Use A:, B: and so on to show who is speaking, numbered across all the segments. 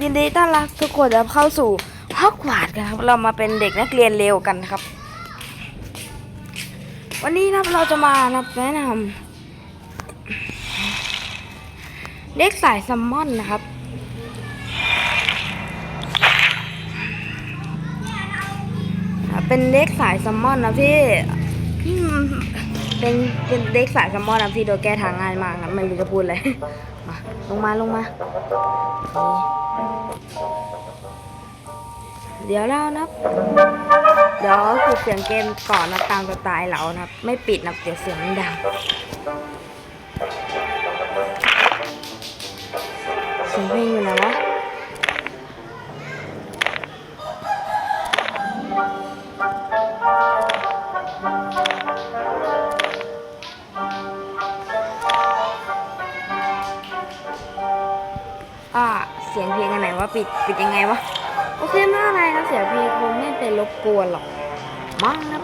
A: ยินดีต้อนรับทุกคนนะเข้าสู่ฮอกวาดกันครับ เรามาเป็นเด็กนักเรียนเร็วกันครับ วันนี้นะครับเราจะมานะแนะนำเด็กสายซัมมอนนะครับ เป็นเด็กสายซัมมอนนะพี่เป็นเป็นเด็กสายซัมมอนนะพี่โดยแก้ทางง่ายมากนะไม่รู้จะพูดอะไร ลงมาลงมา เดี๋ยวเล่านะเดี๋ยวปิดเสียงเกมก่อนนะตามสไตล์เรานะครับ ไม่ปิดนะเดี๋ยวเสียงมันดังเสียงเพลงอยู่ไหนวะ ปิดปิดยังไงวะ โอเคไม่อะไรนะเสียงเพลงคงไม่เป็นรบกวนหรอกมั้งนะ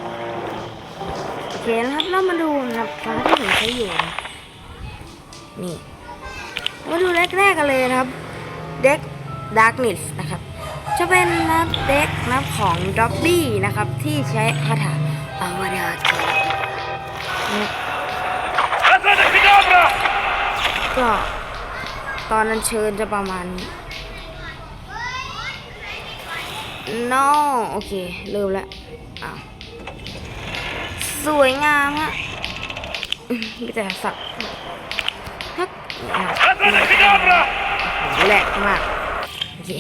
A: โอเคนะครับเรามาดูนะครับการที่ผมใช้อยู่นะนี่มาดูแรกๆกันเลยนะครับเด็กดาร์กนิสนะครับ จะเป็นนะเด็กนะของด็อบบี้นะครับ ที่ใช้คาถาอวดาเกนะ
B: Abracadabra!
A: ก็ตอนนั้นเชิญจะประมาณนี้ no โอเค เริ่มแล้วอ้าวสวยงามฮะอื้อมีแต่สัตว์ฮักแหลกมากโอเค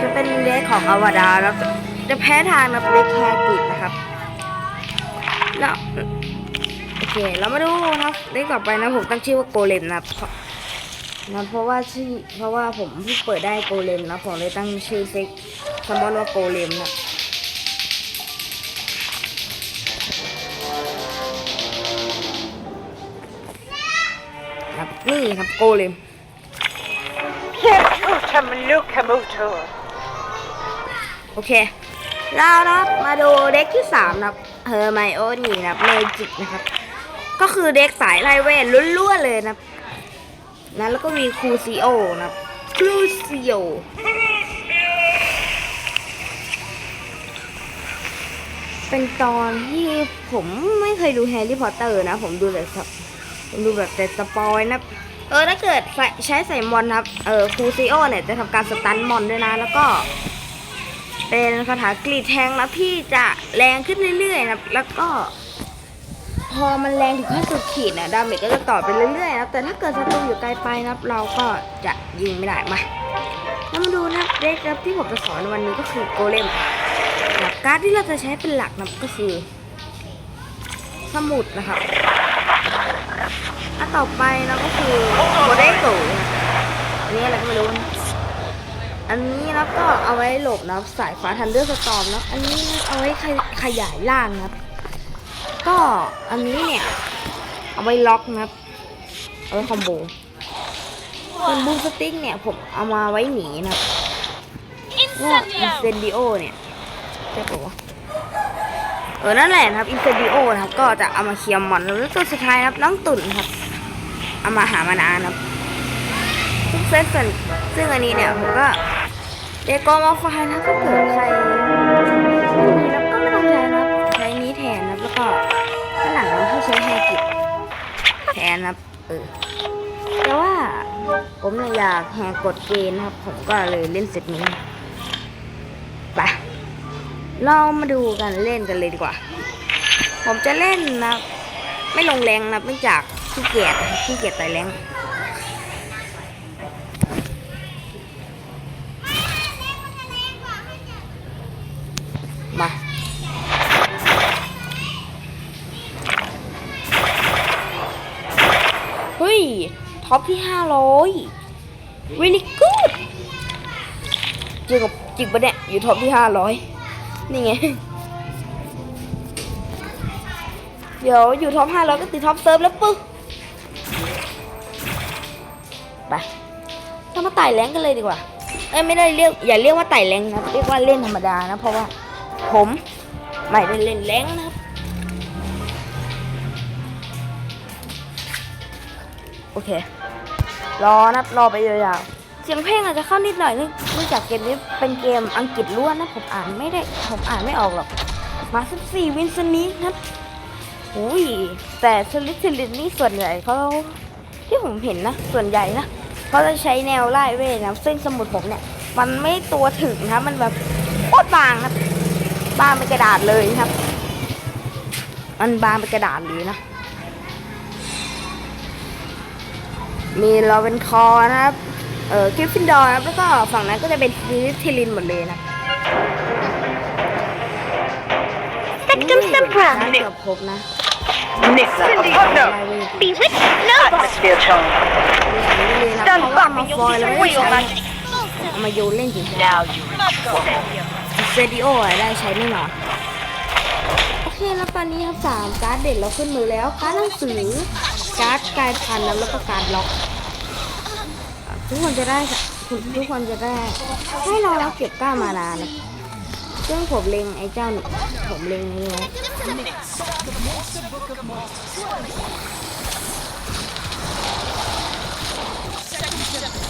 A: จะเป็นเล็กของอวดาแล้วจะแพ้ทางนะเล็กแคกิจนะครับ แล้ว โอเค เรามาดูนะครับเล็กต่อไปนะผมตั้งชื่อว่าโกเลมนะครับเพราะ นะเพราะว่าชื่อเพราะว่าผมเพิ่งเปิดได้โกเลมนะผมเลยตั้งชื่อเซ็กสมอนว่าโกเลมนะครับนี่ครับโกเลม
C: Kemuta Maluka Mutu.
A: โอเคเรานะครับมาดูเด็กที่สามนะครับเฮอร์ไมโอนี่นะครับเมจิกนะครับ ก็คือเด็กสายไล่เวทล้วนๆเลยนะครับ นะแล้วก็มีครูซิโอนะครูซิโอเป็นตอนที่ผมไม่เคยดูแฮร์รี่พอตเตอร์นะ ผมดูแต่ผมดูแบบแต่สปอยนะเออถ้าเกิดใช้ใส่มอนนะครับเออครูซิโอเนี่ยจะทำการสตันมอนด้วยนะ แล้วก็ เป็นคาถากรีดแทงนะพี่จะแรงขึ้นเรื่อยๆนะแล้วก็ พอมันแรงถึงขั้นสุดขีดนะดาเมจก็จะต่อไปเรื่อยๆนะแต่ถ้าเกิดศัตรูอยู่ไกลไปนะเราก็จะยิงไม่ได้มาแล้วมาดูนะเด็กนะที่ผมจะสอนในวันนี้ก็คือโกเลมนะการที่เราจะใช้เป็นหลักนะก็คือ สมุดนะครับอันต่อไปนะก็คือโมเดลโกนะอันนี้อะไรก็ไม่รู้อันนี้นะก็เอาไว้หลบนะสายฟ้าทันเดอร์สตอมนะอันนี้เอาไว้ขยายล่างนะ ก็อันนี้เนี่ย เอาไว้ล็อกนะครับ เอาไว้คอมโบส่วนบูสติ๊กเนี่ยผมเอามาไว้หนีนะครับว่าอินเซนดิโอเนี่ยใช่ปะวะเออ นั่นแหละนะครับอินเซนดิโอนะครับ ก็จะเอามาเคลียร์มอนแล้วตัวสุดท้ายนะครับน้องตุ่นครับ เอามาหามานานนะครับทุกเซตส่วนซึ่งอันนี้เนี่ยผมก็เดโกมาไฟล์นะถ้าเกิดใคร นครับ เออ แต่ว่าผมเนี่ยอยากแหกกฎเกณฑ์นะครับ ผมก็เลยเล่นเสร็จนี้ไปเรามาดูกันเล่นกันเลยดีกว่า ผมจะเล่นนะ ไม่ลงแรงนะเนื่องจากขี้เกียจขี้เกียจไต่แรง มาเฮ้ย ท็อปที่ห้าร้อย really good จริกับจริงปะเนี่ยอยู่ท็อปที่ห้าร้อยนี่ไง เดี๋ยวอยู่ท็อปห้าร้อยก็ติดท็อปเซิร์ฟแล้วปึ๊บไปเรามาไต่แรงกันเลยดีกว่า เอ้ยไม่ได้เรียกอย่าเรียกว่าไต่แรงนะเรียกว่าเล่นธรรมดานะ เพราะว่า ผมไม่ได้เล่นแรงนะ โอเค รอนะรอไปยาวๆเสียงเพลงอาจจะเข้านิดหน่อยนึงเนื่องจากเกมนี้เป็นเกมอังกฤษล้วนนะผมอ่านไม่ได้ผมอ่านไม่ออกหรอก มาสิบสี่วินสนีครับอุ้ยแต่สลิทลินนี่ส่วนใหญ่เขาที่ผมเห็นนะ ส่วนใหญ่นะเขาจะใช้แนวไล่เวทนะซึ่งสมุดผมเนี่ย มันไม่ตัวถึงนะมันแบบโคตรบางครับบางเป็นกระดาษเลยครับ มันบางเป็นกระดาษเลยนะ มีลอเวนคอร์นะครับ เออคริฟฟินดอร์นะครับ แล้วก็ฝั่งนั้นก็จะเป็นซิลิทิลินหมดเลยนะ
B: Sectum
A: น่า
B: Sempra.
A: เกือบครบนะ
C: Nissa. Oh
A: ไล่
C: no.
A: เวท
B: Bewitched Nova.
C: Atmosphere charm.
A: เลยนะ
C: Stand
A: เพราะว่า
C: back
A: มา
C: and
A: ฟอย
C: you'll
A: แล้ว
C: see
A: ไม่
C: some
A: ได้
C: real
A: ใช้
C: magic.
A: เอามาโยนเล่นจริง
C: Now you
A: ๆเซดิโออะได้ใช้แน่นอนโอเคแล้วตอนนี้ครับสามการ์ดเด็ดเราขึ้นมือแล้วการ์ดหนังสือ การ์ดกลายพันธุ์แล้วแล้วก็การ์ดล็อกทุกคนจะได้คุณทุกคนจะได้ ให้เราแล้วเก็บก้ามานานะซึ่งผมเล็งไอ้เจ้านี่ผมเล็งนี้ไว้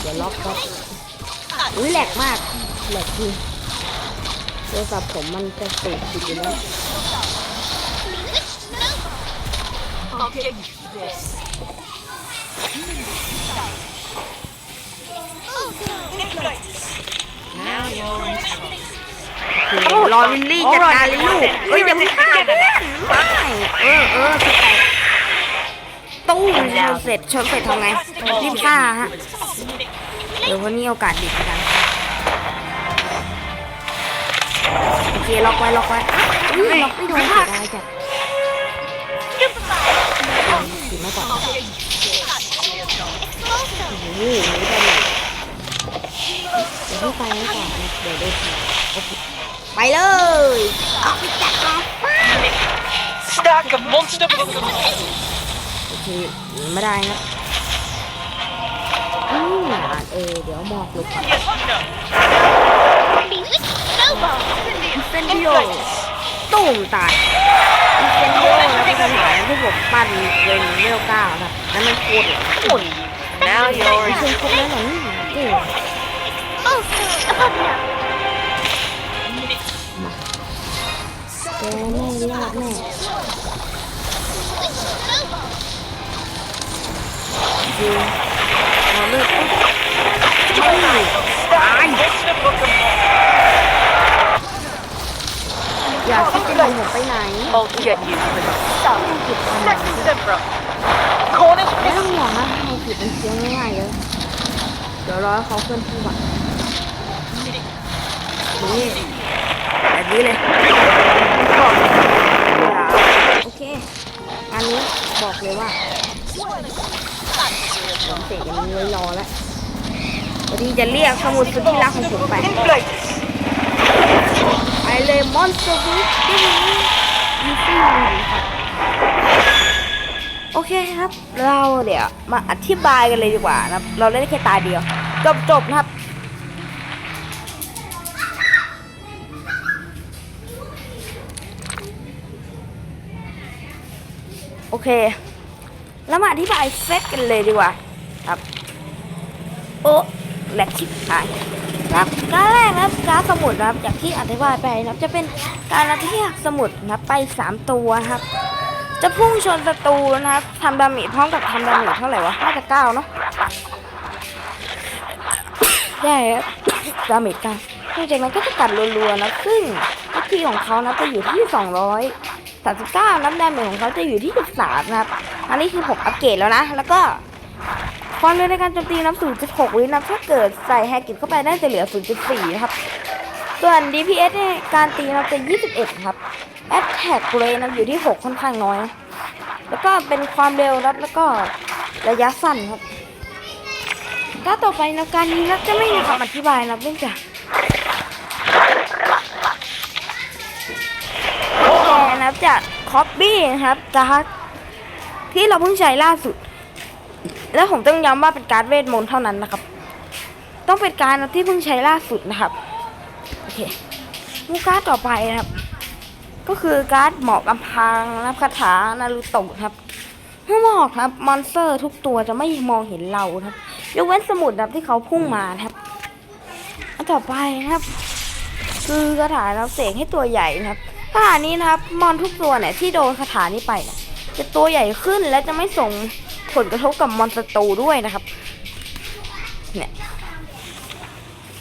A: เดี๋ยวล็อกก็อุ้ยแหลกมากแหลกจริงโทรศัพท์ผมมันจะติดอยู่แล้ว รอวิลลี่จัดการเลยลูกเอ้ยอย่าเพิ่งฆ่าเพื่อนไม่เออเออสแตกตู้มชนเสร็จชนเสร็จทำไงรีบฆ่าฮะ เดี๋ยววันนี้โอกาสดีกันโอเคล็อกไว้ล็อกไว้ล็อกไม่โดนเสียดายจัด มาก่อนโอ้โหนี่ได้เลยเดี๋ยวพี่ไปไว้ก่อนนะเดี๋ยวได้ทีโอเคไปเลยออกไปจัดการ
C: stack of monster Pokemon.
A: โอเคไม่ได้นะอืมอ่านเออเดี๋ยวหมอกลบก่อน
B: Bewitched Nova.
A: เซนดิโอ ตุ่มตายเซนดิโอแล้วเป็นคาถาที่ผมปั้นเป็นเวลเก้าครับแล้วมันโคตรเลย
C: Now
A: ไม่
C: you're
A: เคยครบแล้วเหรอนี่เออ
B: Also a Pugna.
A: แกไม่รอดแน่
B: Bewitched Nova.
A: จริงเราเลิกปุ๊บเฮ้ย อย่าคิดจะหนีผมไปไหน
C: I'll get you for the sun. Second Zebra. Cornish
A: ไม่ต้องห่วงนะให้ผิดเป็นเสียงง่ายๆเลย เดี๋ยวรอให้เขาเคลื่อนที่ก่อนนี่แบบนี้เลยโอเค อันนี้บอกเลยว่าผมเสกอย่างนี้ไว้รอแล้วพอดีจะเรียกสมุดสุดที่รักของผมไป
C: Inflate.
A: ไป เลยมอนสเตอร์บุ๊กที่นี่มีซี่ครับโอเคครับ เราเดี๋ยวมาอธิบายกันเลยดีกว่านะครับ เราเล่นแค่ตาเดียว จบจบๆนะครับ โอเค แล้วมาอธิบายเซตกันเลยดีกว่า ครับ โอ้แหลกชิบหาย ครับการแรกนะครับการสมุดนะครับอย่างที่อธิบายไปนะครับจะเป็นการเทียกสมุดนะครับไปสามตัวนะครับ จะพุ่งชนศัตรูนะครับทำดาเมจพร้อมกับทำดาเมจเท่าไหร่วะน่าจะเก้าเนาะได้ครับดาเมจก้าหลังจากนั้นก็จะกัดรัวๆนะซึ่งวิธีของเขานะจะอยู่ที่ 200 39น้ำดาเมจของเขาจะอยู่ที่13นะครับ อันนี้คือผมอัปเกรดแล้วนะ แล้วก็ ความเร็วในการโจมตีน้ำ0.6 วินะถ้าเกิดใส่แฮกกิตเข้าไปน่าจะเหลือ 0.4นะครับ ส่วน DPS ในการตีนะจะ 21 ครับ Attack Rate นะอยู่ที่ 6 ค่อนข้างน้อย แล้วก็เป็นความเร็วรับแล้วก็ระยะสั้นครับก็ต่อไปนะการนี้นะจะไม่มีคำอธิบายนะเนื่องจากแกนะครับจากคอปบี้นะครับการที่เราเพิ่งใช้ล่าสุด และผมต้องย้ำว่าเป็นการ์ดเวทมนต์เท่านั้นนะครับ ต้องเป็นการดที่เพิ่งใช้ล่าสุดนะครับโอเคมูการ์ดต่อไปนะครับ ก็คือการ์ดหมอกกำพังนะครับคาถานารูโตะครับเมื่อบอกครับมอนสเตอร์ทุกตัวจะไม่มองเห็นเราครับยกเว้นสมุดครับที่เขาพุ่งมานะครับอันต่อไปนะครับ คือกระถาเราเสกให้ตัวใหญ่นะครับคาถานี้นะครับ มอนทุกตัวเนี่ยที่โดนคาถานี้ไปเนี่ยจะตัวใหญ่ขึ้นและจะไม่ส่ง ผลกระทบกับมอนสเตอร์ด้วยนะครับเนี่ย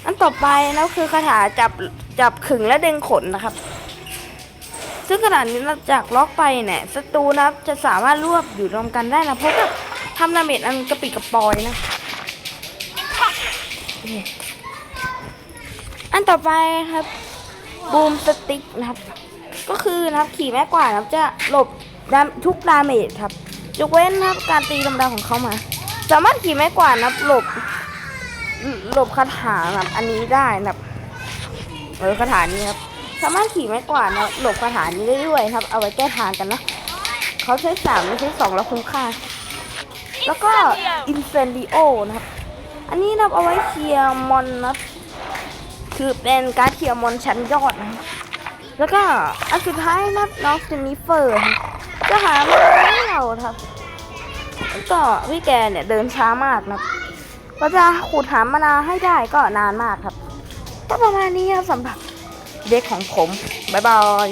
A: อันต่อไปนะคือคาถาจับจับขึงและดึงขนนะครับ ซึ่งขนาดนี้เราจากล็อกไปเนี่ยศัตรูนะครับจะสามารถรวบอยู่รวมกันได้นะเพราะกับทำดาเมจอันกระปิกระปอยนะนี่อันต่อไปครับบูมสติ๊กนะครับ ก็คือนะครับขี่แม่กวานะครับจะหลบดทุกดาเมจครับ ยกเว้นนะครับการตีลำดาของเขามา สามารถขี่แม่กวาดนับหลบหลบคาถาแบบอันนี้ได้นับเออคาถานี้ครับสามารถขี่ไม้กวาดนะหลบคาถานี้ได้ด้วยนะครับ เอาไว้แก้ทางกันนะเขาใช้สามไม่ใช้สองแล้วคุ้มค่า แล้วก็อินเฟนดิโอนะครับ อันนี้นะครับเอาไว้เคลียร์มอนนะคือเป็นการเคลียร์มอนชั้นยอดนะแล้วก็อันสุดท้ายนับน้องซินิเฟอร์ นะหามาให้เราครับก็พี่แกเนี่ยเดินช้ามากนะก็จะขุดหามานาให้ได้ก็นานมากครับ ก็ประมาณนี้ครับสำหรับเด็กของผม บ๊ายบาย